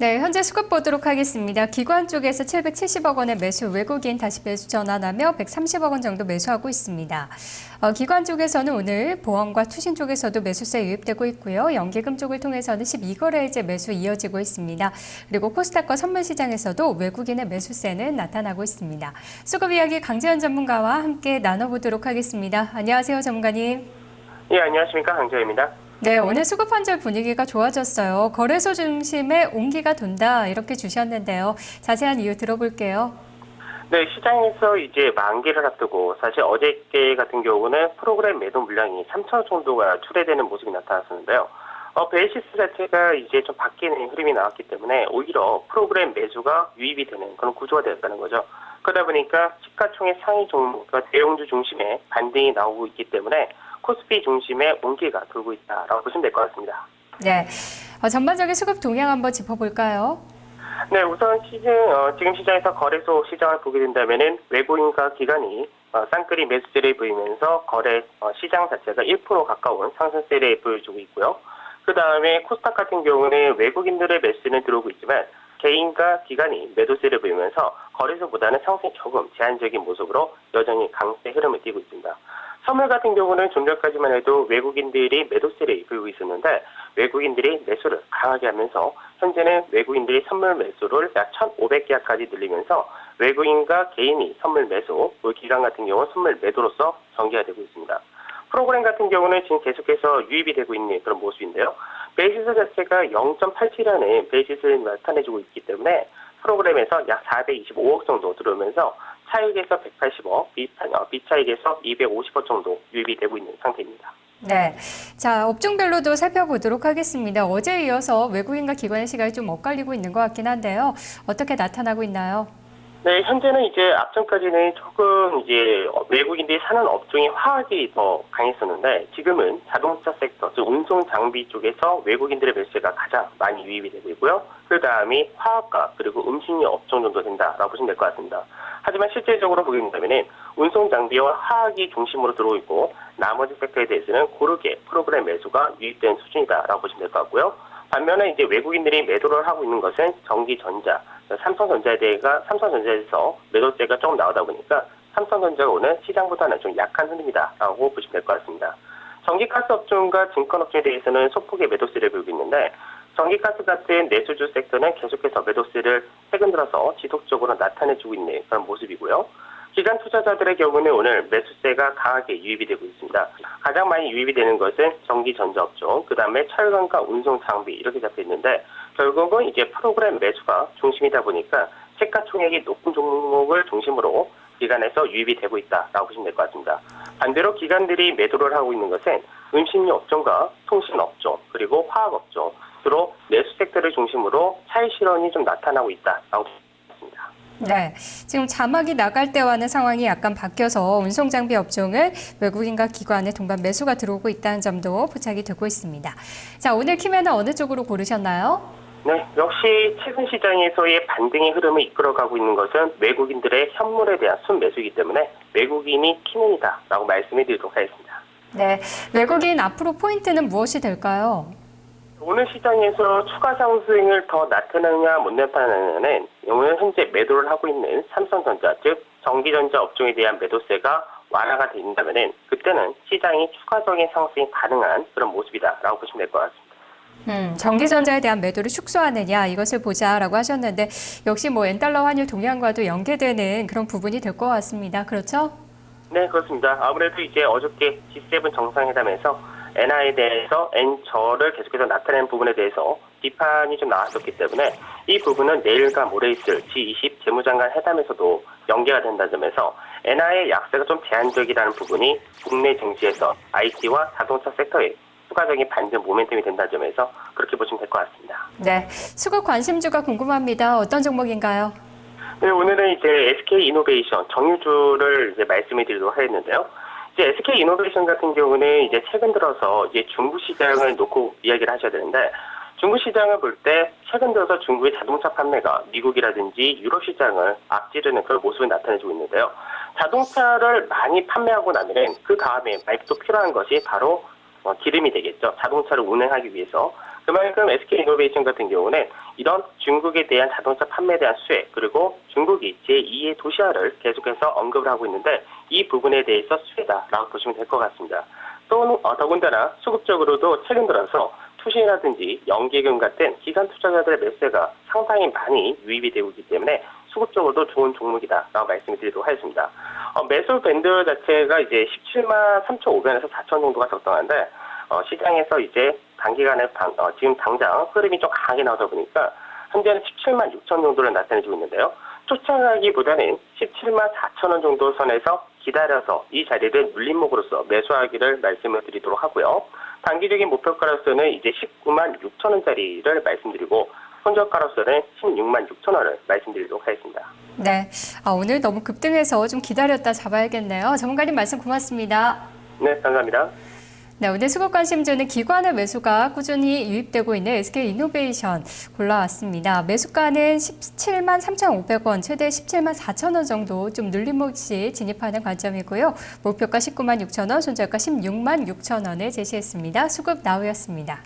네, 현재 수급 보도록 하겠습니다. 기관 쪽에서 770억 원의 매수, 외국인 다시 매수 전환하며 130억 원 정도 매수하고 있습니다. 어, 기관 쪽에서는 오늘 보험과 투신 쪽에서도 매수세 유입되고 있고요. 연기금 쪽을 통해서는 12거래일째 매수 이어지고 있습니다. 그리고 코스닥과 선물 시장에서도 외국인의 매수세는 나타나고 있습니다. 수급 이야기 강재현 전문가와 함께 나눠보도록 하겠습니다. 안녕하세요, 전문가님. 예, 안녕하십니까. 강재입니다. 네, 오늘 수급 환절 분위기가 좋아졌어요. 거래소 중심에 온기가 돈다 이렇게 주셨는데요. 자세한 이유 들어볼게요. 네, 시장에서 이제 만기를 앞두고 사실 어저께 같은 경우는 프로그램 매도 물량이 3천 정도가 출회되는 모습이 나타났었는데요. 어, 베이시스 자체가 이제 좀 바뀌는 흐름이 나왔기 때문에 오히려 프로그램 매수가 유입이 되는 그런 구조가 되었다는 거죠. 그러다 보니까 시가총액 상위 종목과 대형주 중심에 반등이 나오고 있기 때문에 코스피 중심의 온기가 돌고 있다라고 보시면 될 것 같습니다. 네, 어, 전반적인 수급 동향 한번 짚어볼까요? 네, 우선 시장, 어, 지금 시장에서 거래소 시장을 보게 된다면은 외국인과 기관이 어, 쌍끌이 매수세를 보이면서 거래 어, 시장 자체가 1% 가까운 상승세를 보여주고 있고요. 그 다음에 코스닥 같은 경우는 외국인들의 매수는 들어오고 있지만 개인과 기관이 매도세를 보이면서 거래소보다는 상승이 조금 제한적인 모습으로 여전히 강세 흐름을 띠고 있습니다. 선물 같은 경우는 좀 전까지만 해도 외국인들이 매도세를 보이고 있었는데 외국인들이 매수를 강하게 하면서 현재는 외국인들이 선물 매수를 약 1,500계약까지 늘리면서 외국인과 개인이 선물 매수, 그 기간 같은 경우 선물 매도로서 전개가 되고 있습니다. 프로그램 같은 경우는 지금 계속해서 유입이 되고 있는 그런 모습인데요. 베이시스 자체가 0.87이라는 베이시스를 나타내주고 있기 때문에 프로그램에서 약 425억 정도 들어오면서 차익에서 180억, 비차익에서 250억 정도 유입이 되고 있는 상태입니다. 네. 자, 업종별로도 살펴보도록 하겠습니다. 어제 이어서 외국인과 기관의 시각이 좀 엇갈리고 있는 것 같긴 한데요. 어떻게 나타나고 있나요? 네, 현재는 이제 앞전까지는 조금 이제 외국인들이 사는 업종이 화학이 더 강했었는데 지금은 자동차 섹터, 즉 운송 장비 쪽에서 외국인들의 매수가 가장 많이 유입이 되고 있고요. 그 다음이 화학과 그리고 음식료 업종 정도 된다라고 보시면 될 것 같습니다. 하지만 실질적으로 보게 된다면 운송 장비와 화학이 중심으로 들어오고 나머지 섹터에 대해서는 고르게 프로그램 매수가 유입된 수준이다라고 보시면 될 것 같고요. 반면에 이제 외국인들이 매도를 하고 있는 것은 전기전자, 삼성전자에 삼성전자에서 매도세가 조금 나오다 보니까 삼성전자가 오늘 시장보다는 좀 약한 흐름이다라고 보시면 될 것 같습니다. 전기가스 업종과 증권업종에 대해서는 소폭의 매도세를 보이고 있는데 전기가스 같은 내수주 섹터는 계속해서 매도세를 최근 들어서 지속적으로 나타내주고 있는 그런 모습이고요. 기관 투자자들의 경우는 오늘 매수세가 강하게 유입이 되고 있습니다. 가장 많이 유입이 되는 것은 전기 전자 업종, 그 다음에 철강과 운송 장비 이렇게 잡혀 있는데 결국은 이제 프로그램 매수가 중심이다 보니까 시가총액이 높은 종목을 중심으로 기관에서 유입이 되고 있다라고 보시면 될 것 같습니다. 반대로 기관들이 매도를 하고 있는 것은 음식료 업종과 통신 업종 그리고 화학 업종 주로 내수 섹터를 중심으로 차이 실현이 좀 나타나고 있다라고 보습니다 네, 지금 자막이 나갈 때와는 상황이 약간 바뀌어서 운송 장비 업종을 외국인과 기관의 동반 매수가 들어오고 있다는 점도 포착이 되고 있습니다. 자, 오늘 키매는 어느 쪽으로 고르셨나요? 네, 역시 최근 시장에서의 반등의 흐름을 이끌어가고 있는 것은 외국인들의 현물에 대한 순매수이기 때문에 외국인이 키맨이다라고 말씀해 드리도록 하겠습니다. 네, 외국인 앞으로 포인트는 무엇이 될까요? 오늘 시장에서 추가 상승을 더 나타내느냐 못 나타내느냐는 오늘 현재 매도를 하고 있는 삼성전자 즉 전기전자 업종에 대한 매도세가 완화가 된다면 그때는 시장이 추가적인 상승이 가능한 그런 모습이다라고 보시면 될 것 같습니다. 음, 전기전자에 대한 매도를 축소하느냐 이것을 보자라고 하셨는데 역시 뭐 엔달러 환율 동향과도 연계되는 그런 부분이 될 것 같습니다. 그렇죠? 네 그렇습니다. 아무래도 이제 어저께 G7 정상회담에서 엔화에 대해서 엔저를 계속해서 나타내는 부분에 대해서 비판이 좀 나왔었기 때문에 이 부분은 내일과 모레 있을 G20 재무장관 회담에서도 연계가 된다는 점에서 엔화의 약세가 좀 제한적이라는 부분이 국내 증시에서 IT와 자동차 섹터에 추가적인 반전 모멘텀이 된다는 점에서 그렇게 보시면 될 것 같습니다. 네, 수급 관심주가 궁금합니다. 어떤 종목인가요? 네, 오늘은 이제 SK 이노베이션 정유주를 이제 말씀해 드리도록 하겠는데요. 이제 SK 이노베이션 같은 경우는 이제 최근 들어서 이제 중국 시장을 놓고 이야기를 하셔야 되는데 중국 시장을 볼 때 최근 들어서 중국의 자동차 판매가 미국이라든지 유럽 시장을 앞지르는 그런 모습을 나타내주고 있는데요. 자동차를 많이 판매하고 나면 그 다음에 또 필요한 것이 바로 어, 기름이 되겠죠. 자동차를 운행하기 위해서. 그만큼 SK 이노베이션 같은 경우는 이런 중국에 대한 자동차 판매에 대한 수혜 그리고 중국이 제2의 도시화를 계속해서 언급을 하고 있는데 이 부분에 대해서 수혜다라고 보시면 될 것 같습니다. 또 어, 더군다나 수급적으로도 최근 들어서 투신이라든지 연계금 같은 기관 투자자들의 매수가 상당히 많이 유입이 되고 있기 때문에 수급적으로도 좋은 종목이다라고 말씀을 드리도록 하겠습니다. 어, 매수 밴드 자체가 이제 17만 3,500원에서 4천 정도가 적당한데 어, 시장에서 이제 단기간에 방- 어, 지금 당장 흐름이 좀 강하게 나오다 보니까 현재는 17만 6천 정도를 나타내주고 있는데요. 쫓아가기보다는 17만 4천 원 정도 선에서 기다려서 이 자리를 눌림목으로서 매수하기를 말씀을 드리도록 하고요. 단기적인 목표가로서는 이제 19만 6천 원짜리를 말씀드리고 손절가로서는 16만 6천 원을 말씀드리도록 하겠습니다. 네, 아, 오늘 너무 급등해서 좀 기다렸다 잡아야겠네요. 전문가님 말씀 고맙습니다. 네, 감사합니다. 네, 오늘 수급 관심주는 기관의 매수가 꾸준히 유입되고 있는 SK 이노베이션 골라왔습니다. 매수가는 17만 3,500원, 최대 17만 4천 원 정도 좀 눌림없이 진입하는 관점이고요. 목표가 19만 6천 원, 손절가 16만 6천 원을 제시했습니다. 수급 나우였습니다.